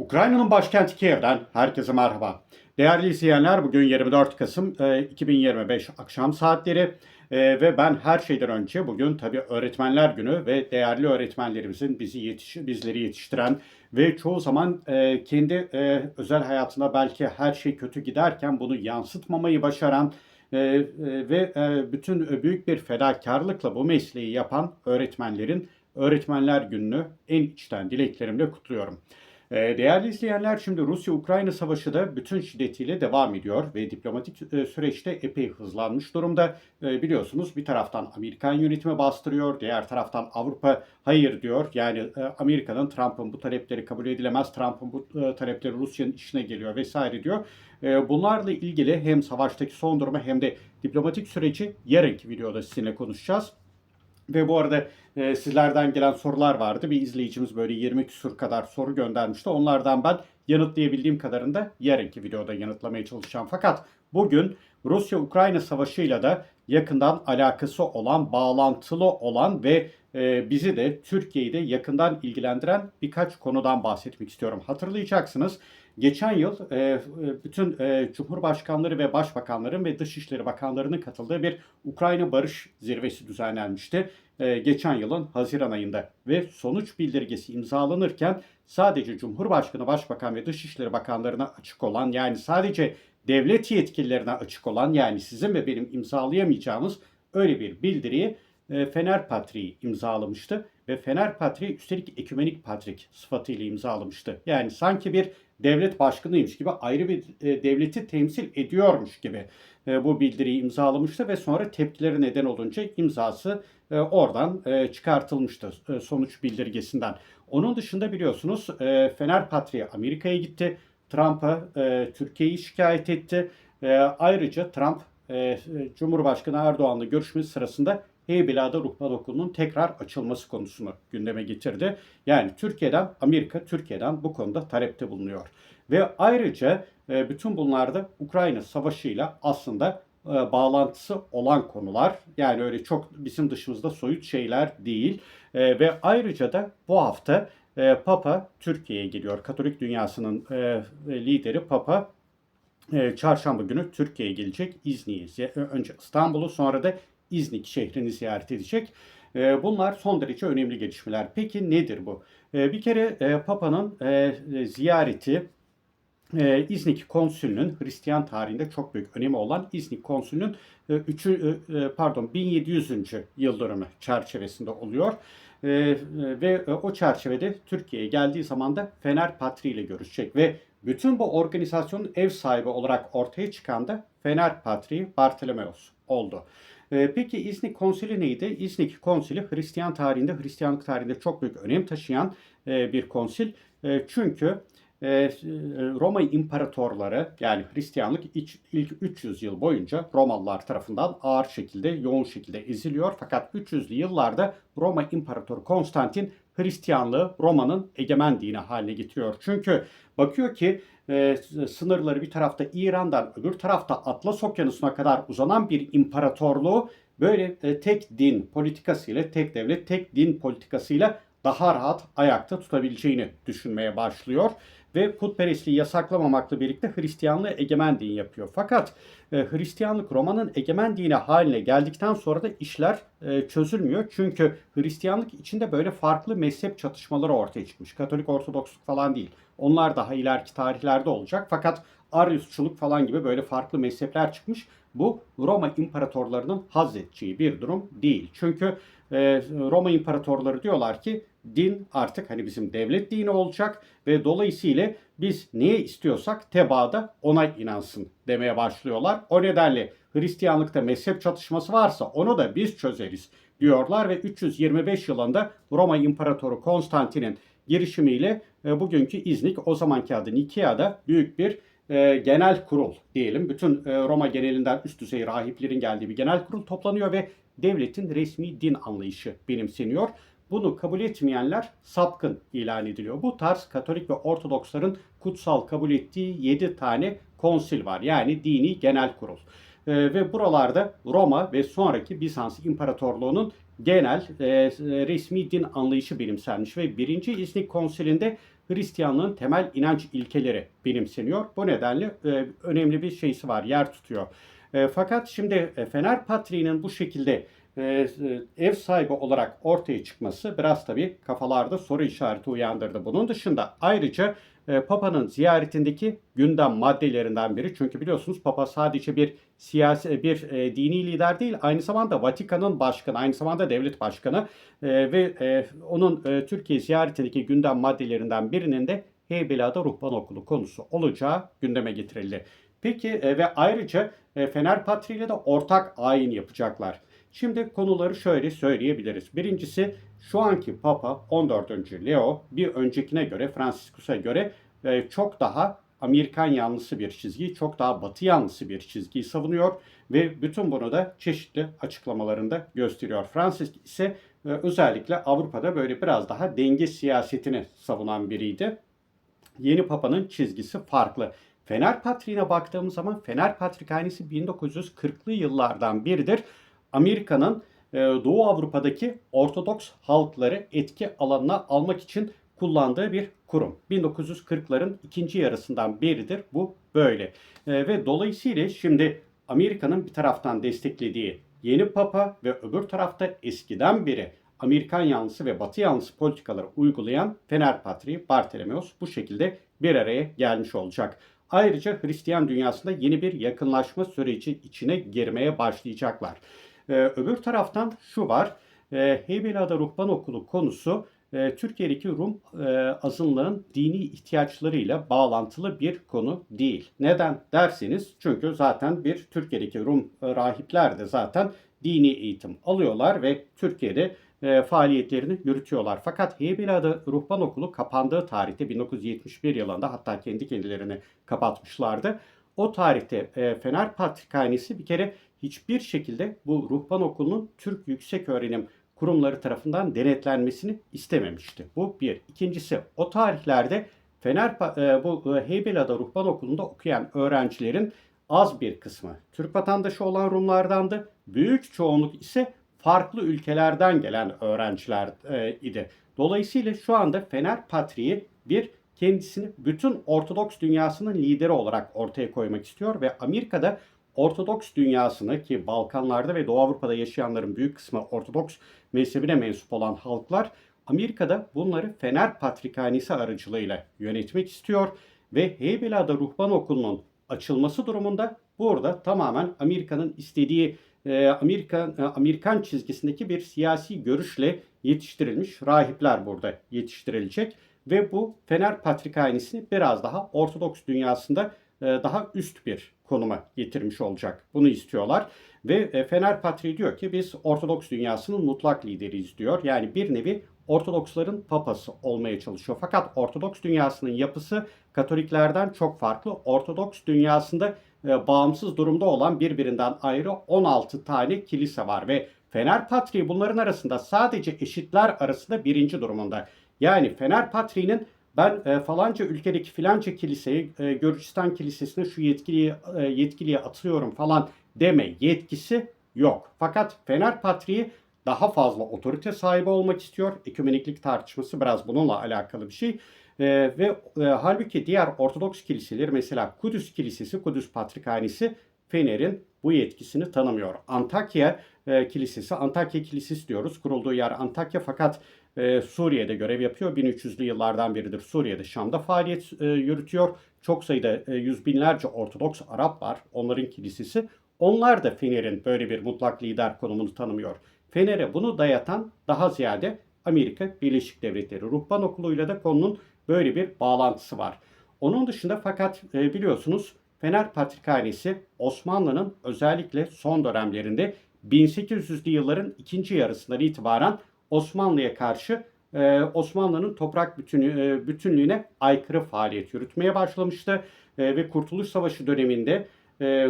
Ukrayna'nın başkenti Kiev'den herkese merhaba. Değerli izleyenler bugün 24 Kasım e, 2025 akşam saatleri E, ve ben her şeyden önce bugün tabii öğretmenler günü ve değerli öğretmenlerimizin bizi yetiş bizleri yetiştiren ve çoğu zaman e, kendi e, özel hayatında belki her şey kötü giderken bunu yansıtmamayı başaran e, e, ve e, bütün büyük bir fedakarlıkla bu mesleği yapan öğretmenlerin Öğretmenler Günü'nü en içten dileklerimle kutluyorum. Ee, Değerli izleyenler şimdi Rusya-Ukrayna savaşı da bütün şiddetiyle devam ediyor ve diplomatik e, süreçte epey hızlanmış durumda. E, Biliyorsunuz bir taraftan Amerikan yönetimi bastırıyor, diğer taraftan Avrupa hayır diyor. Yani e, Amerika'nın Trump'ın bu talepleri kabul edilemez, Trump'ın bu e, talepleri Rusya'nın işine geliyor vesaire diyor. E, Bunlarla ilgili hem savaştaki son durumu hem de diplomatik süreci yarınki videoda sizinle konuşacağız. Ve bu arada e, sizlerden gelen sorular vardı. Bir izleyicimiz böyle 20 küsur kadar soru göndermişti. Onlardan ben yanıtlayabildiğim kadarını da yarınki videoda yanıtlamaya çalışacağım. Fakat bugün Rusya-Ukrayna savaşıyla da yakından alakası olan, bağlantılı olan ve e, bizi de Türkiye'yi de yakından ilgilendiren birkaç konudan bahsetmek istiyorum. Hatırlayacaksınız geçen yıl e, bütün e, Cumhurbaşkanları ve Başbakanların ve Dışişleri Bakanlarının katıldığı bir Ukrayna Barış Zirvesi düzenlenmişti. E, geçen yılın Haziran ayında ve sonuç bildirgesi imzalanırken sadece Cumhurbaşkanı, Başbakan ve Dışişleri Bakanlarına açık olan yani sadece devlet yetkililerine açık olan yani sizin ve benim imzalayamayacağımız öyle bir bildiriyi Fener Patriği imzalamıştı ve Fener Patriği üstelik ekümenik patrik sıfatıyla imzalamıştı. Yani sanki bir devlet başkanıymış gibi ayrı bir e, devleti temsil ediyormuş gibi e, bu bildiriyi imzalamıştı ve sonra tepkileri neden olunca imzası e, oradan çıkartılmıştı sonuç bildirgesinden. Onun dışında biliyorsunuz Fener Patriği Amerika'ya gitti. Trump'a Türkiye'yi şikayet etti. Ayrıca Trump Cumhurbaşkanı Erdoğan'la görüşmesi sırasında Heybeliada Ruhban Okulu'nun tekrar açılması konusunu gündeme getirdi. Yani Türkiye'den, Amerika Türkiye'den bu konuda talepte bulunuyor. Ve ayrıca e, bütün bunlarda Ukrayna Savaşı'yla aslında e, bağlantısı olan konular. Yani öyle çok bizim dışımızda soyut şeyler değil. E, ve ayrıca da bu hafta Papa Türkiye'ye geliyor. Katolik dünyasının lideri Papa çarşamba günü Türkiye'ye gelecek. İznik'i, önce İstanbul'u sonra da İznik şehrini ziyaret edecek. E, bunlar son derece önemli gelişmeler. Peki nedir bu? E, bir kere e, Papa'nın e, ziyareti e, İznik konsülünün Hristiyan tarihinde çok büyük önemi olan İznik konsülünün e, üçü, e, pardon 1700. yıl çerçevesinde oluyor. Ve o çerçevede Türkiye'ye geldiği zaman da Fener Patri ile görüşecek ve bütün bu organizasyonun ev sahibi olarak ortaya çıkan da Fener Patri Bartolomeos oldu. E, peki İznik konsili neydi? İznik konsili Hristiyan tarihinde, Hristiyanlık tarihinde çok büyük önem taşıyan e, bir konsil. E, çünkü e, Roma imparatorları yani Hristiyanlık ilk 300 yıl boyunca Romalılar tarafından ağır şekilde, yoğun şekilde eziliyor. Fakat 300'lü yıllarda Roma İmparatoru Konstantin Hristiyanlığı Roma'nın egemen dini haline getiriyor. Çünkü bakıyor ki e, sınırları bir tarafta İran'dan öbür tarafta Atlas Okyanusu'na kadar uzanan bir imparatorluğu böyle e, tek din politikasıyla, tek devlet, tek din politikasıyla daha rahat ayakta tutabileceğini düşünmeye başlıyor ve putperestliği yasaklamamakla birlikte Hristiyanlığı egemen din yapıyor. Fakat e, Hristiyanlık Roma'nın egemen dini haline geldikten sonra da işler e, çözülmüyor. Çünkü Hristiyanlık içinde böyle farklı mezhep çatışmaları ortaya çıkmış. Katolik Ortodoksluk falan değil. Onlar daha ileriki tarihlerde olacak. Fakat Ariusçuluk falan gibi böyle farklı mezhepler çıkmış. Bu Roma imparatorlarının haz edeceği bir durum değil. Çünkü e, Roma imparatorları diyorlar ki din artık hani bizim devlet dini olacak ve dolayısıyla biz neye istiyorsak tebaada ona inansın demeye başlıyorlar. O nedenle Hristiyanlıkta mezhep çatışması varsa onu da biz çözeriz diyorlar ve 325 yılında Roma İmparatoru Konstantin'in girişimiyle e, bugünkü İznik o zamanki adı Nikea'da büyük bir e, genel kurul diyelim. Bütün e, Roma genelinden üst düzey rahiplerin geldiği bir genel kurul toplanıyor ve devletin resmi din anlayışı benimseniyor. Bunu kabul etmeyenler sapkın ilan ediliyor. Bu tarz Katolik ve Ortodoksların kutsal kabul ettiği 7 tane konsil var. Yani dini genel kurul. Ee, ve buralarda Roma ve sonraki Bizans İmparatorluğu'nun genel e, resmi din anlayışı benimsenmiş ve birinci İznik Konsili'nde Hristiyanlığın temel inanç ilkeleri benimseniyor. Bu nedenle e, önemli bir şeysi var, yer tutuyor. E, fakat şimdi e, Fener Patriği'nin bu şekilde e, e, ev sahibi olarak ortaya çıkması biraz tabii kafalarda soru işareti uyandırdı. Bunun dışında ayrıca e, Papa'nın ziyaretindeki gündem maddelerinden biri. Çünkü biliyorsunuz Papa sadece bir siyasi bir e, dini lider değil, aynı zamanda Vatikan'ın başkanı, aynı zamanda devlet başkanı e, ve e, onun e, Türkiye ziyaretindeki gündem maddelerinden birinin de Heybeliada Ruhban Okulu konusu olacağı gündeme getirildi. Peki e, ve ayrıca e, Fener Patri ile de ortak ayin yapacaklar. Şimdi konuları şöyle söyleyebiliriz. Birincisi şu anki Papa 14. Leo bir öncekine göre Franciscus'a göre e, çok daha Amerikan yanlısı bir çizgiyi, çok daha Batı yanlısı bir çizgiyi savunuyor ve bütün bunu da çeşitli açıklamalarında gösteriyor. Francis ise e, özellikle Avrupa'da böyle biraz daha denge siyasetini savunan biriydi. Yeni Papa'nın çizgisi farklı. Fener Patriği'ne baktığımız zaman Fener Patrikhanesi 1940'lı yıllardan biridir. Amerika'nın e, Doğu Avrupa'daki Ortodoks halkları etki alanına almak için kullandığı bir kurum. 1940'ların ikinci yarısından beridir bu böyle. E, ve dolayısıyla şimdi Amerika'nın bir taraftan desteklediği yeni papa ve öbür tarafta eskiden beri Amerikan yanlısı ve Batı yanlısı politikaları uygulayan Fener Patriği Bartolomeos bu şekilde bir araya gelmiş olacak. Ayrıca Hristiyan dünyasında yeni bir yakınlaşma süreci içine girmeye başlayacaklar. Ee, öbür taraftan şu var. E, Heybeliada Ruhban Okulu konusu e, Türkiye'deki Rum e, azınlığın dini ihtiyaçlarıyla bağlantılı bir konu değil. Neden derseniz çünkü zaten bir Türkiye'deki Rum e, rahipler de zaten dini eğitim alıyorlar ve Türkiye'de e, faaliyetlerini yürütüyorlar. Fakat Heybeliada Ruhban Okulu kapandığı tarihte 1971 yılında hatta kendi kendilerini kapatmışlardı. O tarihte e, Fener Patrikhanesi bir kere hiçbir şekilde bu ruhban okulunun Türk Yüksek Öğrenim kurumları tarafından denetlenmesini istememişti. Bu bir. İkincisi o tarihlerde Fener e, bu e, Heybeliada Ruhban Okulu'nda okuyan öğrencilerin az bir kısmı Türk vatandaşı olan Rumlardandı. Büyük çoğunluk ise farklı ülkelerden gelen öğrenciler e, idi. Dolayısıyla şu anda Fener Patriği bir kendisini bütün Ortodoks dünyasının lideri olarak ortaya koymak istiyor ve Amerika'da Ortodoks dünyasını ki Balkanlarda ve Doğu Avrupa'da yaşayanların büyük kısmı Ortodoks mezhebine mensup olan halklar Amerika'da bunları Fener Patrikhanesi aracılığıyla yönetmek istiyor ve Heybeliada Ruhban Okulu'nun açılması durumunda burada tamamen Amerika'nın istediği e, e, Amerikan çizgisindeki bir siyasi görüşle yetiştirilmiş rahipler burada yetiştirilecek ve bu Fener Patrikhanesi'ni biraz daha Ortodoks dünyasında e, daha üst bir konuma getirmiş olacak. Bunu istiyorlar. Ve e, Fener Patriği diyor ki biz Ortodoks dünyasının mutlak lideriyiz diyor. Yani bir nevi Ortodoksların papası olmaya çalışıyor. Fakat Ortodoks dünyasının yapısı Katoliklerden çok farklı. Ortodoks dünyasında e, bağımsız durumda olan birbirinden ayrı 16 tane kilise var ve Fener Patriği bunların arasında sadece eşitler arasında birinci durumunda. Yani Fener Patriği'nin ben e, falanca ülkedeki filanca kiliseyi e, Gürcistan Kilisesi'ne şu yetkiliye, e, yetkiliye atıyorum falan deme yetkisi yok. Fakat Fener Patriği daha fazla otorite sahibi olmak istiyor. Ekümeniklik tartışması biraz bununla alakalı bir şey. E, ve e, halbuki diğer Ortodoks kiliseleri mesela Kudüs Kilisesi, Kudüs Patrikhanesi Fener'in bu yetkisini tanımıyor. Antakya e, Kilisesi, Antakya Kilisesi diyoruz. Kurulduğu yer Antakya fakat e, Suriye'de görev yapıyor. 1300'lü yıllardan beridir Suriye'de, Şam'da faaliyet e, yürütüyor. Çok sayıda e, yüz binlerce Ortodoks Arap var. Onların kilisesi. Onlar da Fener'in böyle bir mutlak lider konumunu tanımıyor. Fener'e bunu dayatan daha ziyade Amerika Birleşik Devletleri Ruhban Okulu'yla da konunun böyle bir bağlantısı var. Onun dışında fakat e, biliyorsunuz Fener Patrikhanesi Osmanlı'nın özellikle son dönemlerinde 1800'lü yılların ikinci yarısından itibaren Osmanlı'ya karşı e, Osmanlı'nın toprak e, bütünlüğüne aykırı faaliyet yürütmeye başlamıştı. Ve Kurtuluş Savaşı döneminde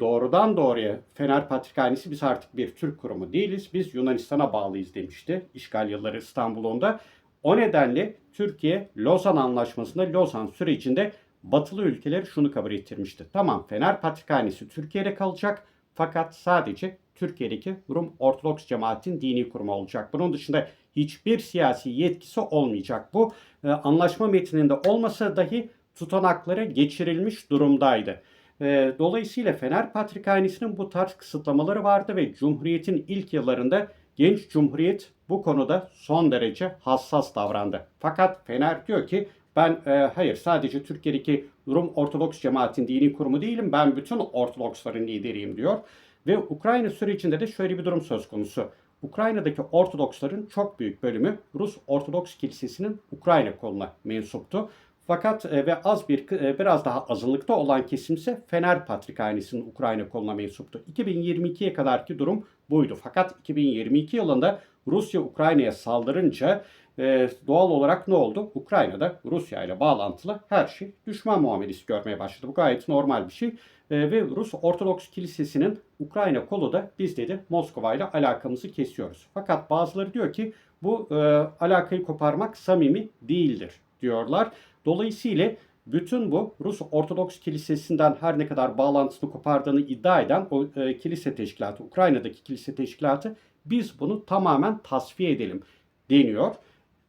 doğrudan doğruya Fener Patrikhanesi biz artık bir Türk kurumu değiliz. Biz Yunanistan'a bağlıyız demişti işgal yılları İstanbul'unda. O nedenle Türkiye Lozan Anlaşması'nda Lozan sürecinde batılı ülkeler şunu kabul ettirmişti. Tamam Fener Patrikhanesi Türkiye'de kalacak Fakat sadece Türkiye'deki Rum Ortodoks cemaatin dini kurumu olacak. Bunun dışında hiçbir siyasi yetkisi olmayacak. Bu e, anlaşma metninde olmasa dahi tutanaklara geçirilmiş durumdaydı. E, dolayısıyla Fener Patrikhanesi'nin bu tarz kısıtlamaları vardı ve Cumhuriyet'in ilk yıllarında genç Cumhuriyet bu konuda son derece hassas davrandı. Fakat Fener diyor ki ben e, hayır sadece Türkiye'deki Rum Ortodoks cemaatin dini kurumu değilim. Ben bütün Ortodoksların lideriyim diyor. Ve Ukrayna sürecinde de şöyle bir durum söz konusu. Ukrayna'daki Ortodoksların çok büyük bölümü Rus Ortodoks Kilisesi'nin Ukrayna koluna mensuptu. Fakat e, ve az bir e, biraz daha azınlıkta olan kesim ise Fener Patrikhanesi'nin Ukrayna koluna mensuptu. 2022'ye kadarki durum buydu. Fakat 2022 yılında Rusya Ukrayna'ya saldırınca e, doğal olarak ne oldu? Ukrayna'da Rusya ile bağlantılı her şey düşman muamelesi görmeye başladı. Bu gayet normal bir şey. E, ve Rus Ortodoks Kilisesi'nin Ukrayna kolu da biz dedi Moskova ile alakamızı kesiyoruz. Fakat bazıları diyor ki bu e, alakayı koparmak samimi değildir diyorlar. Dolayısıyla bütün bu Rus Ortodoks Kilisesi'nden her ne kadar bağlantısını kopardığını iddia eden o e, kilise teşkilatı, Ukrayna'daki kilise teşkilatı biz bunu tamamen tasfiye edelim deniyor.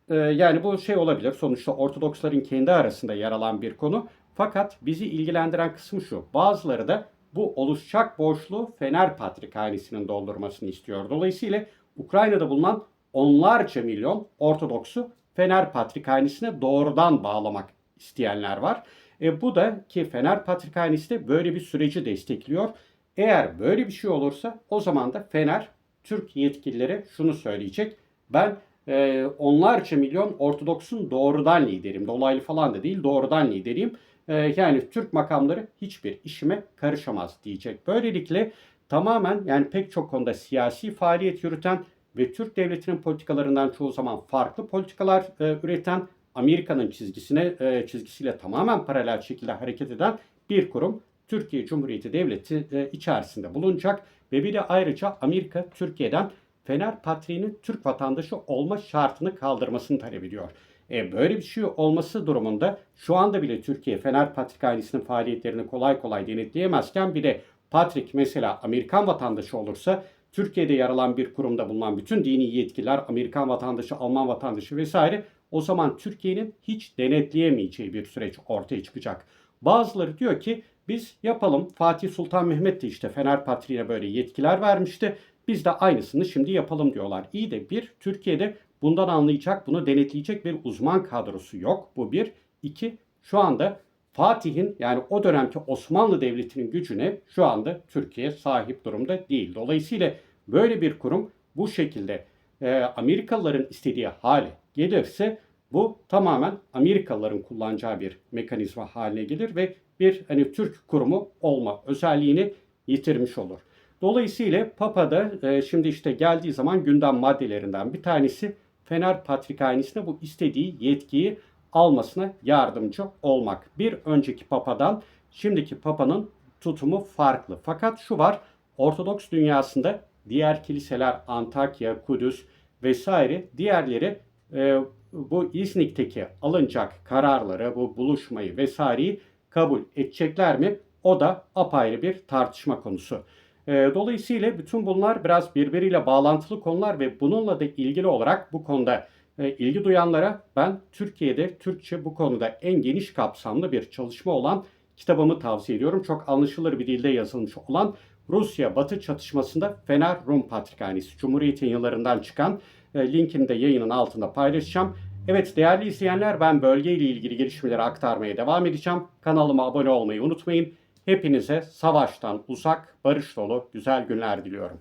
E, yani bu şey olabilir. Sonuçta Ortodoksların kendi arasında yer alan bir konu. Fakat bizi ilgilendiren kısmı şu. Bazıları da bu oluşacak boşluğu Fener Patrikhanesi'nin doldurmasını istiyor. Dolayısıyla Ukrayna'da bulunan onlarca milyon Ortodoksu Fener Patrikhanesi'ne doğrudan bağlamak isteyenler var. E, bu da ki Fener Patrikhanesi de böyle bir süreci destekliyor. Eğer böyle bir şey olursa o zaman da Fener Türk yetkililere şunu söyleyecek. Ben e, onlarca milyon Ortodoks'un doğrudan liderim. Dolaylı falan da değil doğrudan lideriyim. E, yani Türk makamları hiçbir işime karışamaz diyecek. Böylelikle tamamen yani pek çok konuda siyasi faaliyet yürüten ve Türk devletinin politikalarından çoğu zaman farklı politikalar e, üreten Amerika'nın çizgisine e, çizgisiyle tamamen paralel şekilde hareket eden bir kurum Türkiye Cumhuriyeti Devleti e, içerisinde bulunacak ve bir de ayrıca Amerika Türkiye'den Fener Patriği'nin Türk vatandaşı olma şartını kaldırmasını talep ediyor. E, böyle bir şey olması durumunda şu anda bile Türkiye Fener Patrikhanesi'nin faaliyetlerini kolay kolay denetleyemezken bir de Patrik mesela Amerikan vatandaşı olursa Türkiye'de yer alan bir kurumda bulunan bütün dini yetkililer Amerikan vatandaşı, Alman vatandaşı vesaire o zaman Türkiye'nin hiç denetleyemeyeceği bir süreç ortaya çıkacak. Bazıları diyor ki biz yapalım. Fatih Sultan Mehmet de işte Fener Patriği'ne böyle yetkiler vermişti. Biz de aynısını şimdi yapalım diyorlar. İyi de bir, Türkiye'de bundan anlayacak, bunu denetleyecek bir uzman kadrosu yok. Bu bir. İki, şu anda Fatih'in yani o dönemki Osmanlı Devleti'nin gücüne şu anda Türkiye sahip durumda değil. Dolayısıyla böyle bir kurum bu şekilde e, Amerikalıların istediği hale gelirse bu tamamen Amerikalıların kullanacağı bir mekanizma haline gelir ve bir hani Türk kurumu olma özelliğini yitirmiş olur. Dolayısıyla Papa da e, şimdi işte geldiği zaman gündem maddelerinden bir tanesi Fener Patrikhanesi'ne bu istediği yetkiyi almasına yardımcı olmak. Bir önceki papadan şimdiki papanın tutumu farklı. Fakat şu var Ortodoks dünyasında diğer kiliseler Antakya, Kudüs vesaire diğerleri e, bu İznik'teki alınacak kararları, bu buluşmayı vesaireyi kabul edecekler mi? O da apayrı bir tartışma konusu. E, dolayısıyla bütün bunlar biraz birbiriyle bağlantılı konular ve bununla da ilgili olarak bu konuda e, ilgi duyanlara ben Türkiye'de Türkçe bu konuda en geniş kapsamlı bir çalışma olan kitabımı tavsiye ediyorum. Çok anlaşılır bir dilde yazılmış olan Rusya-Batı çatışmasında Fener Rum Patrikhanesi Cumhuriyet'in yıllarından çıkan e, linkini de yayının altında paylaşacağım. Evet değerli izleyenler ben bölgeyle ilgili gelişmeleri aktarmaya devam edeceğim. Kanalıma abone olmayı unutmayın. Hepinize savaştan uzak, barış dolu güzel günler diliyorum.